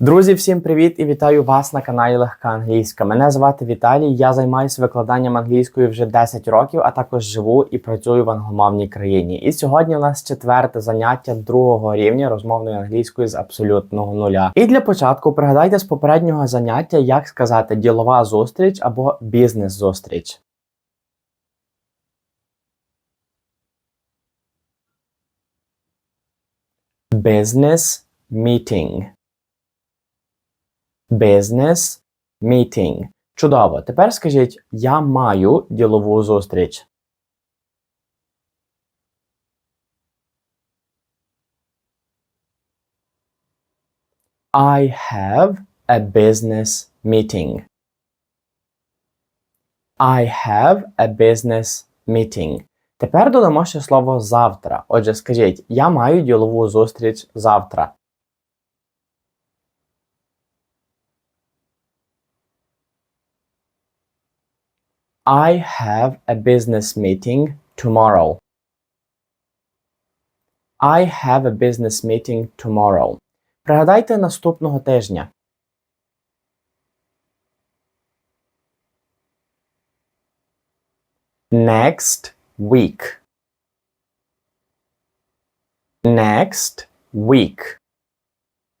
Друзі, всім привіт і вітаю вас на каналі Легка Англійська. Мене звати Віталій. Я займаюся викладанням англійської вже 10 років, а також живу і працюю в англомовній країні. І сьогодні у нас четверте заняття другого рівня розмовної англійської з абсолютного нуля. І для початку пригадайте з попереднього заняття, як сказати ділова зустріч або бізнес-зустріч. Business meeting. Business meeting. Чудово. Тепер скажіть, я маю ділову зустріч. I have a business meeting. I have a business meeting. Тепер додамо ще слово завтра. Отже, скажіть, я маю ділову зустріч завтра. I have a business meeting tomorrow. I have a business meeting tomorrow. Пригадайте наступного тижня. Next week. Next week.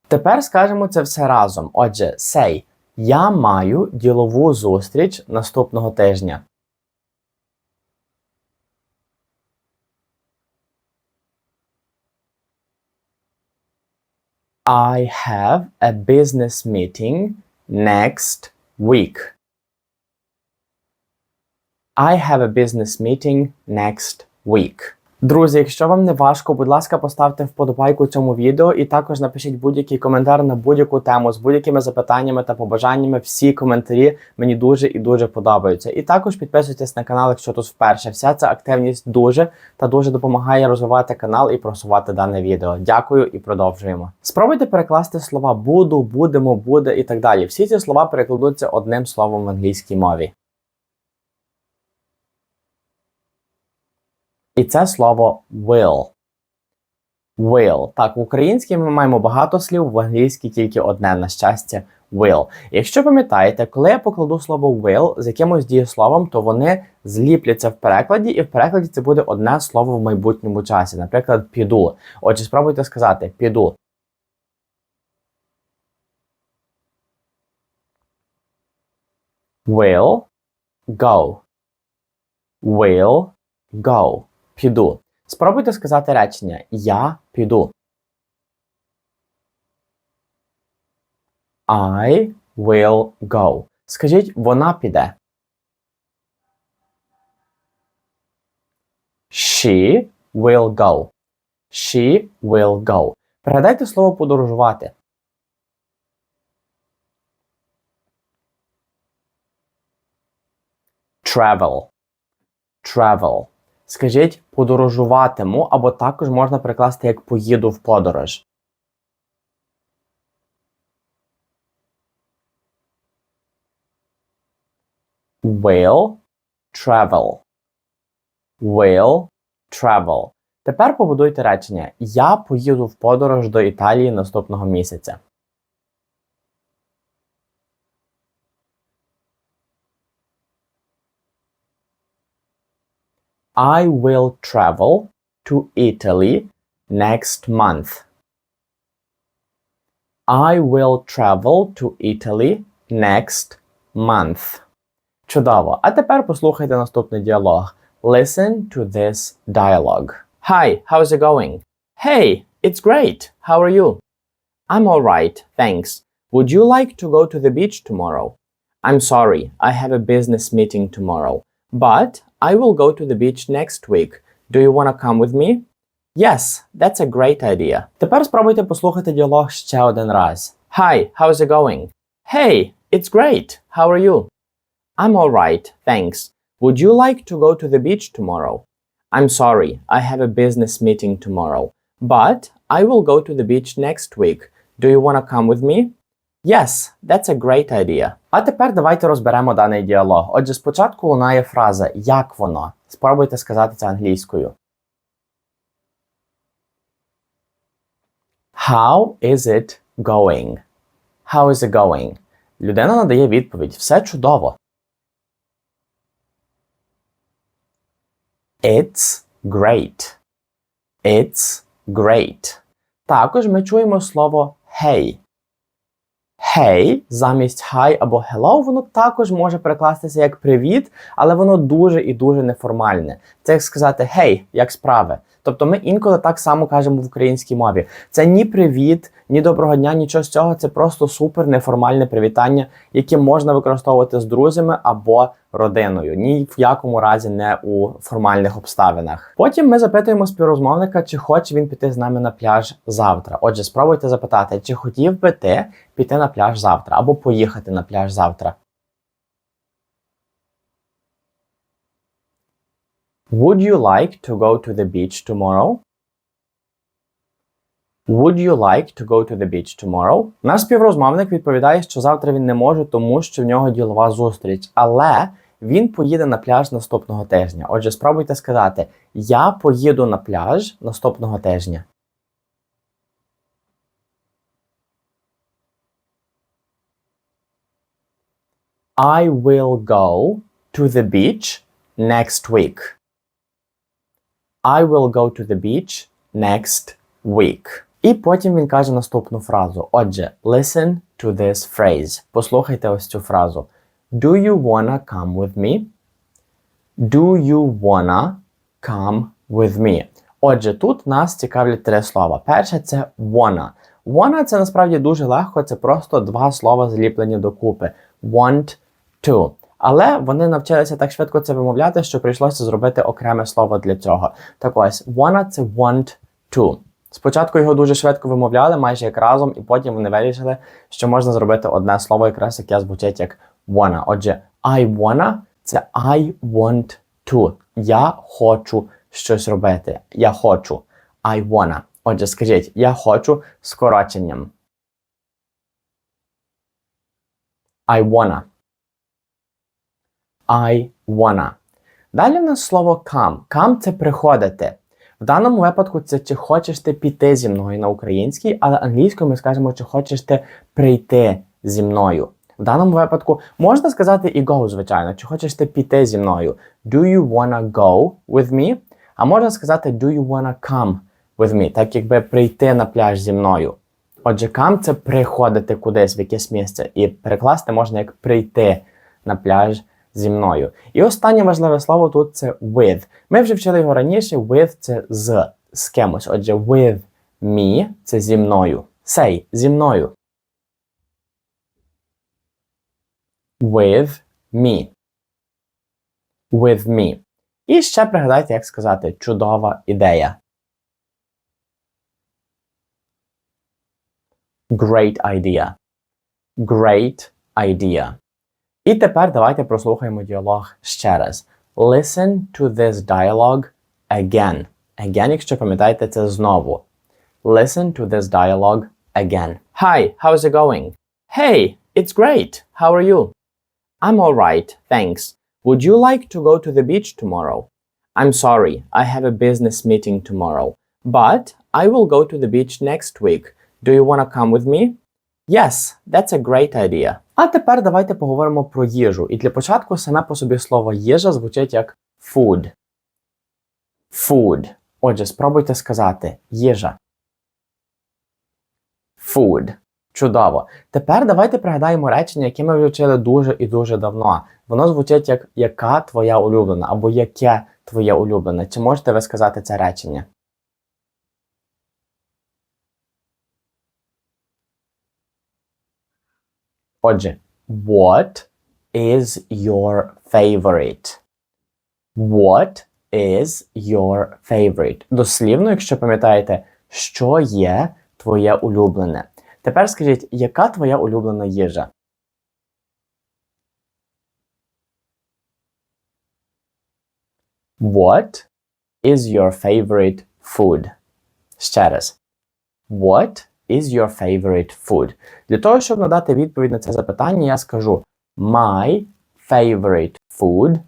Тепер скажемо це все разом. Отже, say. Я маю ділову зустріч наступного тижня. I have a business meeting next week. I have a business meeting next week. Друзі, якщо вам не важко, будь ласка, поставте вподобайку цьому відео і також напишіть будь-який коментар на будь-яку тему з будь-якими запитаннями та побажаннями. Всі коментарі мені дуже і дуже подобаються. І також підписуйтесь на канал, якщо тут вперше. Вся ця активність дуже та дуже допомагає розвивати канал і просувати дане відео. Дякую і продовжуємо. Спробуйте перекласти слова буду, будемо, буде і так далі. Всі ці слова перекладуться одним словом в англійській мові. І це слово will. Will. Так, в українській ми маємо багато слів, в англійській тільки одне, на щастя, will. Якщо пам'ятаєте, коли я покладу слово will з якимось дієсловом, то вони зліпляться в перекладі, і в перекладі це буде одне слово в майбутньому часі. Наприклад, піду. Отже, спробуйте сказати піду. Will go. Will go піду. Спробуйте сказати речення Я піду. I will go. Скажіть, вона піде. She will go. She will go. Передайте слово подорожувати. Travel. Travel. Скажіть подорожуватиму, або також можна перекласти як поїду в подорож. Will travel. Will travel. Тепер побудуйте речення. Я поїду в подорож до Італії наступного місяця. I will travel to Italy next month. I will travel to Italy next month. Чудово. А тепер послухайте наступний діалог. Listen to this dialogue. Hi, how's it going? Hey, it's great. How are you? I'm alright, thanks. Would you like to go to the beach tomorrow? I'm sorry, I have a business meeting tomorrow. But I will go to the beach next week. Do you wanna come with me? Yes, that's a great idea. Тепер спробуйте послухати діалог ще один раз. Hi, how's it going? Hey, it's great. How are you? I'm alright, thanks. Would you like to go to the beach tomorrow? I'm sorry, I have a business meeting tomorrow. But I will go to the beach next week. Do you wanna come with me? Yes, that's a great idea. А тепер давайте розберемо даний діалог. Отже, спочатку лунає фраза як воно. Спробуйте сказати це англійською. How is it going? How is it going? Людина надає відповідь. Все чудово. It's great. It's great. Також ми чуємо слово hey. Hey замість hi або hello, воно також може перекластися як привіт, але воно дуже і дуже неформальне. Це як сказати hey, як справи. Тобто ми інколи так само кажемо в українській мові. Це ні привіт, ні доброго дня, нічого з цього. Це просто супер неформальне привітання, яке можна використовувати з друзями або родиною. Ні в якому разі не у формальних обставинах. Потім ми запитуємо співрозмовника, чи хоче він піти з нами на пляж завтра. Отже, спробуйте запитати, чи хотів би ти піти на пляж завтра або поїхати на пляж завтра. Would you like to go to the beach tomorrow? Would you like to go to the beach tomorrow? Наш співрозмовник відповідає, що завтра він не може, тому що в нього ділова зустріч, але він поїде на пляж наступного тижня. Отже, спробуйте сказати: Я поїду на пляж наступного тижня. I will go to the beach next week. I will go to the beach next week. І потім він каже наступну фразу. Отже, listen to this phrase. Послухайте ось цю фразу. Do you wanna come with me? Do you wanna come with me? Отже, тут нас цікавлять три слова. Перше це wanna. Wanna це насправді дуже легко, це просто два слова зліплені докупи. Want to. Але вони навчилися так швидко це вимовляти, що прийшлося зробити окреме слово для цього. Так ось, wanna – це want to. Спочатку його дуже швидко вимовляли, майже як разом, і потім вони вирішили, що можна зробити одне слово, якраз яке звучить як wanna. Отже, I wanna – це I want to. Я хочу щось робити. Я хочу. I wanna. Отже, скажіть, я хочу скороченням. I wanna. I wanna. Далі в нас слово come. Come – це приходити. В даному випадку це чи хочеш ти піти зі мною на українській, але англійською ми скажемо, чи хочеш ти прийти зі мною. В даному випадку можна сказати і go, звичайно, чи хочеш ти піти зі мною. Do you wanna go with me? А можна сказати do you wanna come with me, так якби прийти на пляж зі мною. Отже, come – це приходити кудись в якесь місце. І перекласти можна як прийти на пляж зі мною. І останнє важливе слово тут це with. Ми вже вчили його раніше. With це з, з кимось. Отже, with me це зі мною. Say зі мною. With me. With me. І ще пригадайте, як сказати чудова ідея. Great idea. Great idea. І тепер давайте прослухаємо діалог ще раз. Listen to this dialogue again. Again, якщо пам'ятаєте, це знову. Listen to this dialogue again. Hi, how's it going? Hey, it's great. How are you? I'm alright, thanks. Would you like to go to the beach tomorrow? I'm sorry, I have a business meeting tomorrow. But I will go to the beach next week. Do you want to come with me? Yes, that's a great idea. А тепер давайте поговоримо про їжу. І для початку саме по собі слово їжа звучить як food. Food. Отже, спробуйте сказати їжа. Food. Чудово. Тепер давайте пригадаємо речення, яке ми вивчили дуже і дуже давно. Воно звучить як яка твоя улюблена або яке твоє улюблене. Чи можете ви сказати це речення? Отже, what is your favorite? What is your favorite? Дослівно, якщо пам'ятаєте, що є твоє улюблене. Тепер скажіть, яка твоя улюблена їжа? What is your favorite food? Ще раз. What is your favorite food? Для того, щоб надати відповідь на це запитання, я скажу My favorite food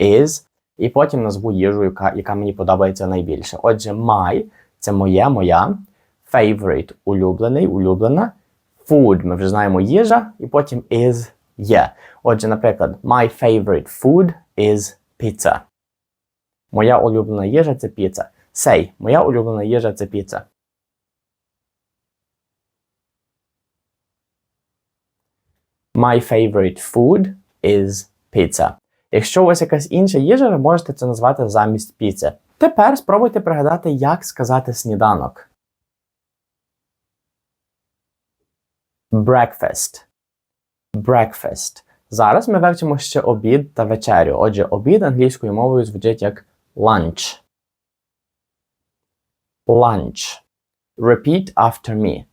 is і потім назву їжу, яка, яка мені подобається найбільше. Отже, my це моє, моя. Favorite улюблений, улюблена. Food ми вже знаємо їжа, і потім is є. Отже, наприклад, my favorite food is pizza. Моя улюблена їжа це піца. Say, моя улюблена їжа це піца. My favorite food is pizza. Якщо у вас якась інша їжа, ви можете це назвати замість піци. Тепер спробуйте пригадати, як сказати сніданок. Breakfast. Breakfast. Зараз ми вивчимо ще обід та вечерю. Отже, обід англійською мовою звучить як lunch. Lunch. Repeat after me.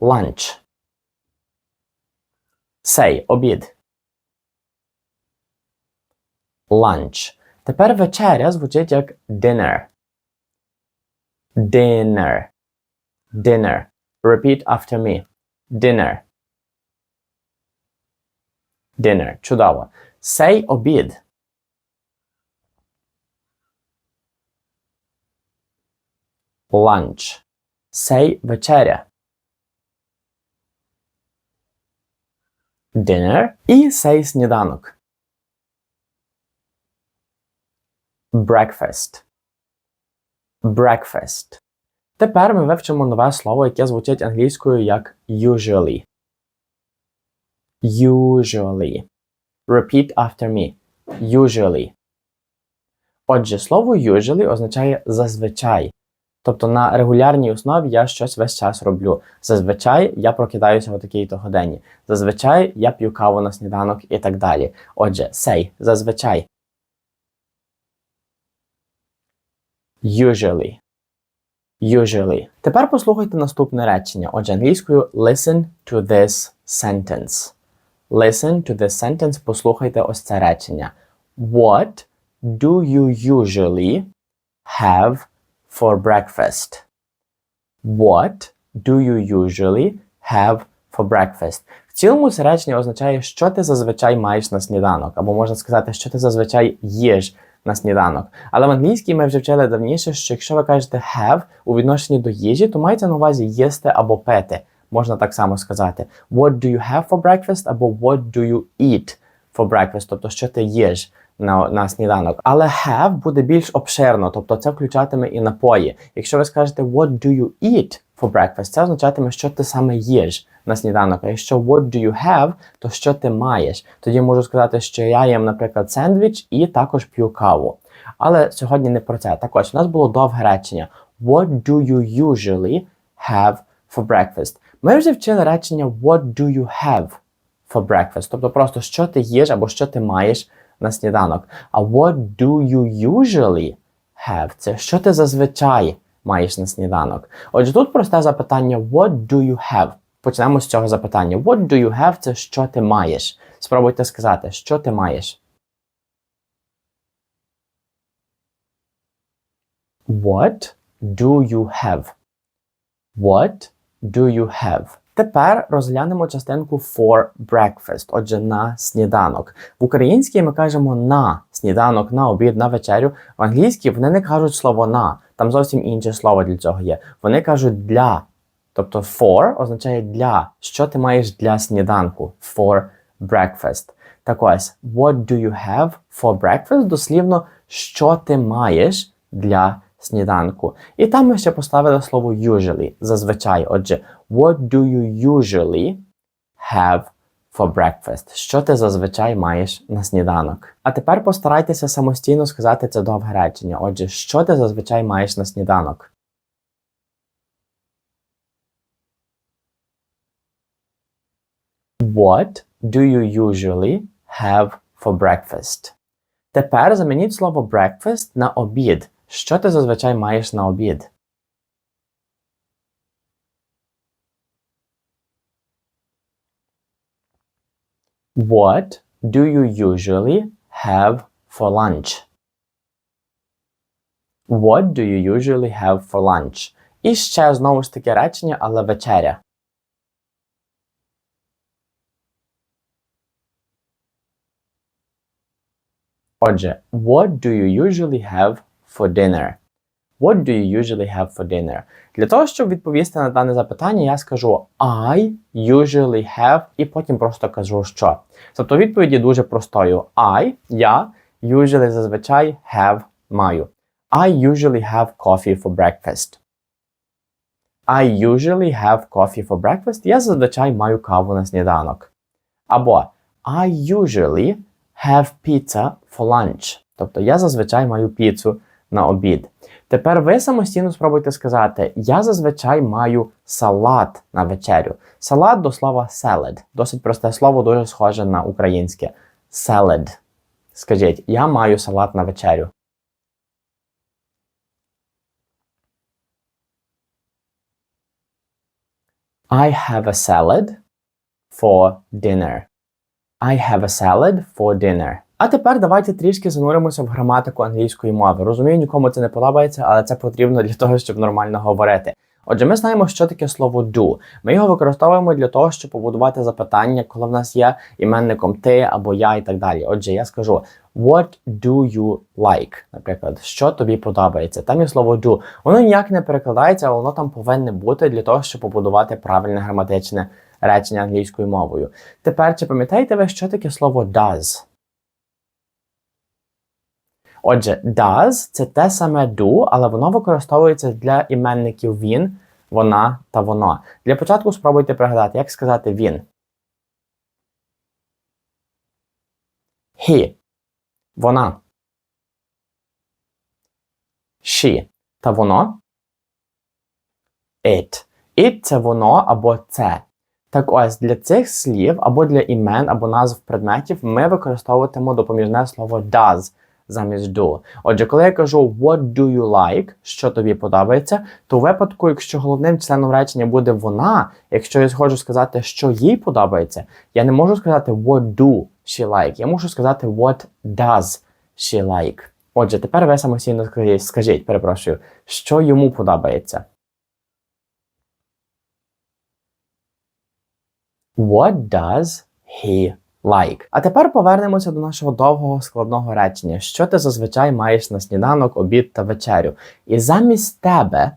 Lunch. Say обід. Lunch. Тепер вечеря звучить як dinner. Dinner. Dinner. Repeat after me. Dinner. Dinner. Чудово. Say обід. Lunch. Say вечеря. Dinner. І say сніданок. Breakfast. Breakfast. Тепер ми вивчимо нове слово, яке звучить англійською як usually. Usually. Repeat after me. Usually. Отже, слово usually означає зазвичай. Тобто на регулярній основі я щось весь час роблю. Зазвичай я прокидаюся о такій-то годині. Зазвичай я п'ю каву на сніданок і так далі. Отже, say зазвичай. Usually. Usually. Тепер послухайте наступне речення. Отже, англійською listen to this sentence. Listen to this sentence. Послухайте ось це речення. What do you usually have for breakfast? What do you usually have for breakfast? В цілому це речення означає, що ти зазвичай маєш на сніданок, або можна сказати, що ти зазвичай їш на сніданок. Але в англійській ми вже вчили давніше, що якщо ви кажете have у відношенні до їжі, то мається на увазі їсти або пити. Можна так само сказати. What do you have for breakfast? або What do you eat for breakfast? Тобто, що ти їш на на сніданок. Але have буде більш обширно, тобто це включатиме і напої. Якщо ви скажете What do you eat for breakfast, це означатиме, що ти саме їш на сніданок. А якщо what do you have, то що ти маєш? Тоді можу сказати, що я їм, наприклад, сендвіч і також п'ю каву. Але сьогодні не про це. Так ось у нас було довге речення. What do you usually have for breakfast? Ми вже вчили речення What do you have for breakfast? Тобто просто що ти їш або що ти маєш на сніданок. А what do you usually have? Це що ти зазвичай маєш на сніданок. Отже, тут просте запитання What do you have? Почнемо з цього запитання. What do you have? Це що ти маєш. Спробуйте сказати, що ти маєш. What do you have? What do you have? Тепер розглянемо частинку for breakfast, отже, на сніданок. В українській ми кажемо на сніданок, на обід, на вечерю. В англійській вони не кажуть слово на, там зовсім інше слово для цього є. Вони кажуть для. Тобто for означає для. Що ти маєш для сніданку? For breakfast. Так ось, what do you have for breakfast? Дослівно, що ти маєш для сніданку. І там ми ще поставили слово usually, зазвичай. Отже, what do you usually have for breakfast? Що ти зазвичай маєш на сніданок? А тепер постарайтеся самостійно сказати це довге речення. Отже, що ти зазвичай маєш на сніданок? What do you usually have for breakfast? Тепер замініть слово breakfast на обід. Що ти зазвичай маєш на обід? What do you usually have for lunch? What do you usually have for lunch? І ще знову ж таки речення, але вечеря. Отже, what do you usually have for dinner? What do you usually have for dinner? Для того, щоб відповісти на дане запитання, я скажу I usually have і потім просто кажу що. Тобто відповідь є дуже простою. I, я, usually зазвичай have маю. I usually have coffee for breakfast. I usually have coffee for breakfast. Я зазвичай маю каву на сніданок. Або I usually have pizza for lunch. Тобто я зазвичай маю піцу на обід. Тепер ви самостійно спробуйте сказати: Я зазвичай маю салат на вечерю. Салат до слова salad. Досить просте слово, дуже схоже на українське. Salad. Скажіть, я маю салат на вечерю. I have a salad for dinner. I have a salad for dinner. А тепер давайте трішки зануримося в граматику англійської мови. Розумію, нікому це не подобається, але це потрібно для того, щоб нормально говорити. Отже, ми знаємо, що таке слово do. Ми його використовуємо для того, щоб побудувати запитання, коли в нас є іменником ти або я і так далі. Отже, я скажу What do you like? Наприклад, що тобі подобається? Там є слово do. Воно ніяк не перекладається, але воно там повинне бути для того, щоб побудувати правильне граматичне речення англійською мовою. Тепер чи пам'ятаєте ви, що таке слово does? Отже, does це те саме do, але воно використовується для іменників він, вона та воно. Для початку спробуйте пригадати, як сказати він. He. Вона. She. Та воно. It. It це воно або це. Так ось для цих слів або для імен, або назв предметів ми використовуватимемо допоміжне слово does замість do. Отже, коли я кажу what do you like, що тобі подобається, то у випадку, якщо головним членом речення буде вона, якщо я схочу сказати, що їй подобається, я не можу сказати what do she like, я можу сказати what does she like. Отже, тепер ви самостійно скажіть, перепрошую, що йому подобається. What does he like? А тепер повернемося до нашого довгого складного речення. Що ти зазвичай маєш на сніданок, обід та вечерю? І замість тебе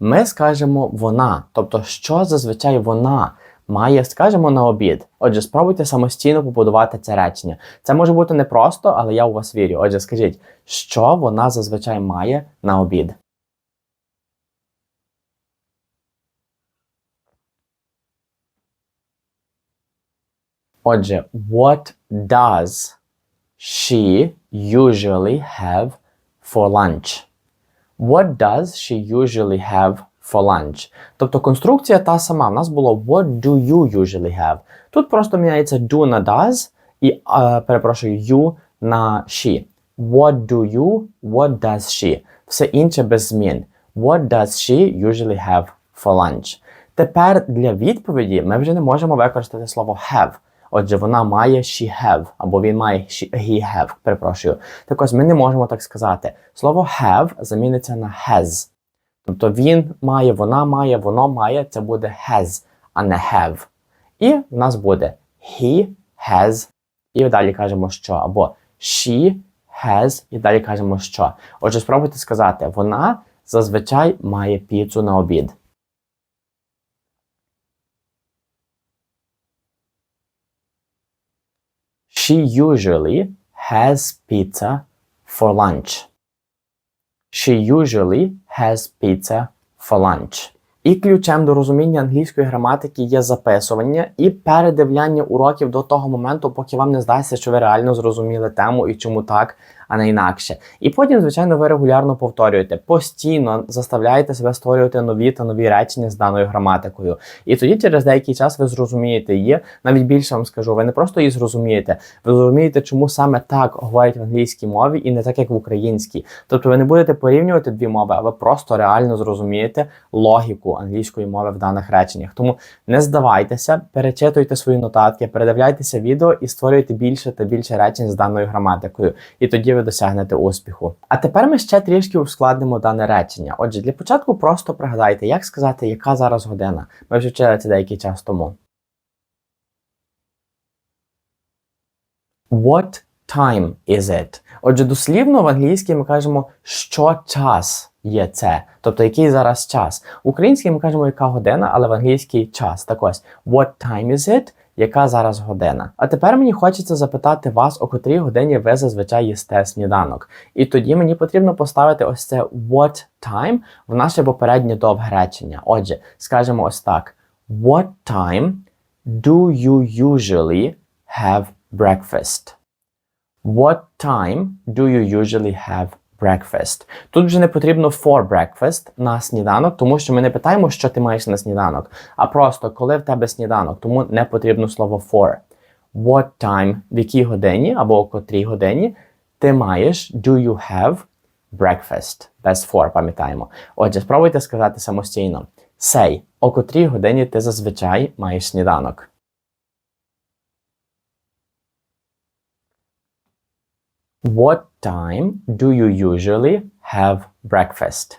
ми скажемо вона. Тобто, що зазвичай вона має, скажемо, на обід. Отже, спробуйте самостійно побудувати це речення. Це може бути непросто, але я у вас вірю. Отже, скажіть, що вона зазвичай має на обід. Отже, what does she usually have for lunch? What does she usually have for lunch? Тобто конструкція та сама. У нас було what do you usually have? Тут просто міняється do на does і, uh, перепрошую, you на she. What do you, what does she? Все інше без змін. What does she usually have for lunch? Тепер для відповіді ми вже не можемо використати слово have. Отже, вона має she have, або він має she, he have, перепрошую. Так ось ми не можемо так сказати. Слово have заміниться на has. Тобто він має, вона має, воно має, це буде has, а не have. І в нас буде he has, і далі кажемо що. Або she has, і далі кажемо що. Отже, спробуйте сказати, вона зазвичай має піцу на обід. She usually has pizza for lunch. She usually has pizza for lunch. І ключем до розуміння англійської граматики є записування і передивляння уроків до того моменту, поки вам не здасться, що ви реально зрозуміли тему і чому так, а не інакше. І потім, звичайно, ви регулярно повторюєте, постійно заставляєте себе створювати нові та нові речення з даною граматикою. І тоді, через деякий час, ви зрозумієте її. Навіть більше вам скажу, ви не просто її зрозумієте, ви зрозумієте, чому саме так говорять в англійській мові і не так, як в українській. Тобто ви не будете порівнювати дві мови, а ви просто реально зрозумієте логіку англійської мови в даних реченнях. Тому не здавайтеся, перечитуйте свої нотатки, передивляйтеся відео і створюйте більше та більше речень з даною граматикою. І тоді ви досягнете успіху. А тепер ми ще трішки ускладнимо дане речення. Отже, для початку просто пригадайте, як сказати, яка зараз година. Ми вже вчили це деякий час тому. What time is it? Отже, дослівно в англійській ми кажемо, що час є це, тобто який зараз час. В українській ми кажемо, яка година, але в англійській час. Так ось, what time is it? Яка зараз година? А тепер мені хочеться запитати вас, о котрій годині ви зазвичай їсте сніданок. І тоді мені потрібно поставити ось це what time в наше попереднє довге речення. Отже, скажемо ось так: What time do you usually have breakfast? What time do you usually have breakfast? Тут вже не потрібно for breakfast на сніданок, тому що ми не питаємо, що ти маєш на сніданок, а просто коли в тебе сніданок, тому не потрібно слово for. What time, в якій годині або о котрій годині ти маєш do you have breakfast? Без for, пам'ятаємо. Отже, спробуйте сказати самостійно. Say, о котрій годині ти зазвичай маєш сніданок. What time do you usually have breakfast?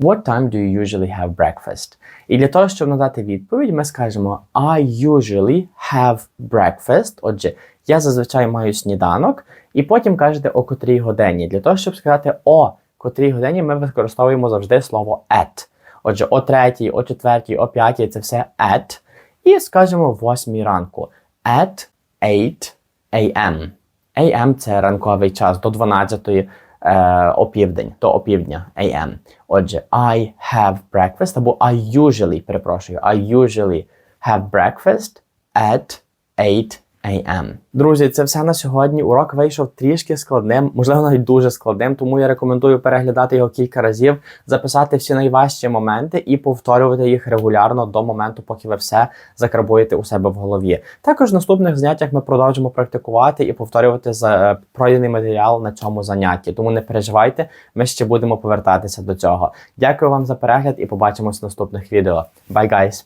What time do you usually have breakfast? І для того, щоб надати відповідь, ми скажемо I usually have breakfast. Отже, я зазвичай маю сніданок, і потім кажете о котрій годині. Для того, щоб сказати о котрій годині, ми використовуємо завжди слово at. Отже, о третій, о четвертій, о п'ятій це все at. І скажемо в восьмій ранку. At 8 a.m. AM – це ранковий час до 12 е, опівдень, до опівдня AM. Отже, I have breakfast або I usually, перепрошую, I usually have breakfast at 8 am. Друзі, це все на сьогодні. Урок вийшов трішки складним, можливо, навіть дуже складним, тому я рекомендую переглядати його кілька разів, записати всі найважчі моменти і повторювати їх регулярно до моменту, поки ви все закрабуєте у себе в голові. Також в наступних заняттях ми продовжимо практикувати і повторювати за пройдений матеріал на цьому занятті. Тому не переживайте, ми ще будемо повертатися до цього. Дякую вам за перегляд і побачимось в наступних відео. Bye, guys!